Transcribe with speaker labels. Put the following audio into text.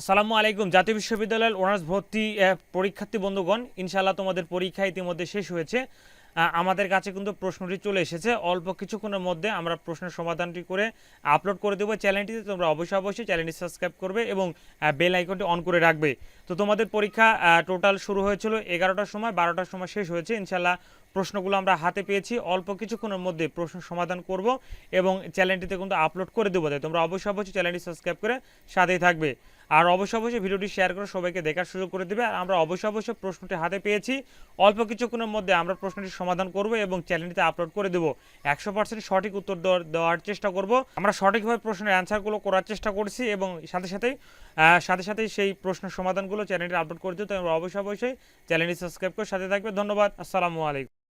Speaker 1: আসসালামু আলাইকুম। জাতীয় বিশ্ববিদ্যালয়ের অনার্স ভর্তি পরীক্ষার্থী বন্ধুগণ, ইনশাআল্লাহ তোমাদের পরীক্ষা ইতিমধ্যে শেষ হয়েছে। আমাদের কাছে কিন্তু প্রশ্নটি চলে এসেছে। অল্প কিছুক্ষণের মধ্যে আমরা প্রশ্নের সমাধানটি করে আপলোড করে দেবো। চ্যানেলটিতে তোমরা অবশ্যই অবশ্যই চ্যানেলটি সাবস্ক্রাইব করবে এবং বেল আইকনটি অন করে রাখবে। তো তোমাদের পরীক্ষা টোটাল শুরু হয়েছিল এগারোটার সময়, বারোটার সময় শেষ হয়েছে। ইনশাল্লাহ প্রশ্নগুলো আমরা হাতে পেয়েছি। অল্প কিছুক্ষণের মধ্যে প্রশ্ন সমাধান করব এবং চ্যানেলটিতে কিন্তু আপলোড করে দেবো। তাই তোমরা অবশ্যই অবশ্যই চ্যানেলটি সাবস্ক্রাইব করে সাথেই থাকবে। আর অবশ্যই অবশ্যই ভিডিওটি শেয়ার করে সবাইকে দেখার সুযোগ করে দেবে। আর আমরা অবশ্যই অবশ্যই প্রশ্নটি হাতে পেয়েছি। অল্প কিছুক্ষণের মধ্যে আমরা প্রশ্নটি সমাধান করব এবং চ্যানেলটিতে আপলোড করে দেবো। একশো পার্সেন্ট সঠিক উত্তর দেওয়ার চেষ্টা করব। আমরা সঠিকভাবে প্রশ্নের অ্যান্সারগুলো করার চেষ্টা করছি এবং সাথে সাথেই সাথে সাথেই সেই প্রশ্নের সমাধানগুলো চ্যানেলটি আপলোড করে দিতে তোমরা অবশ্যই অবশ্যই চ্যানেলটি সাবস্ক্রাইব করে সাথে থাকবে। ধন্যবাদ। আসসালামু আলাইকুম।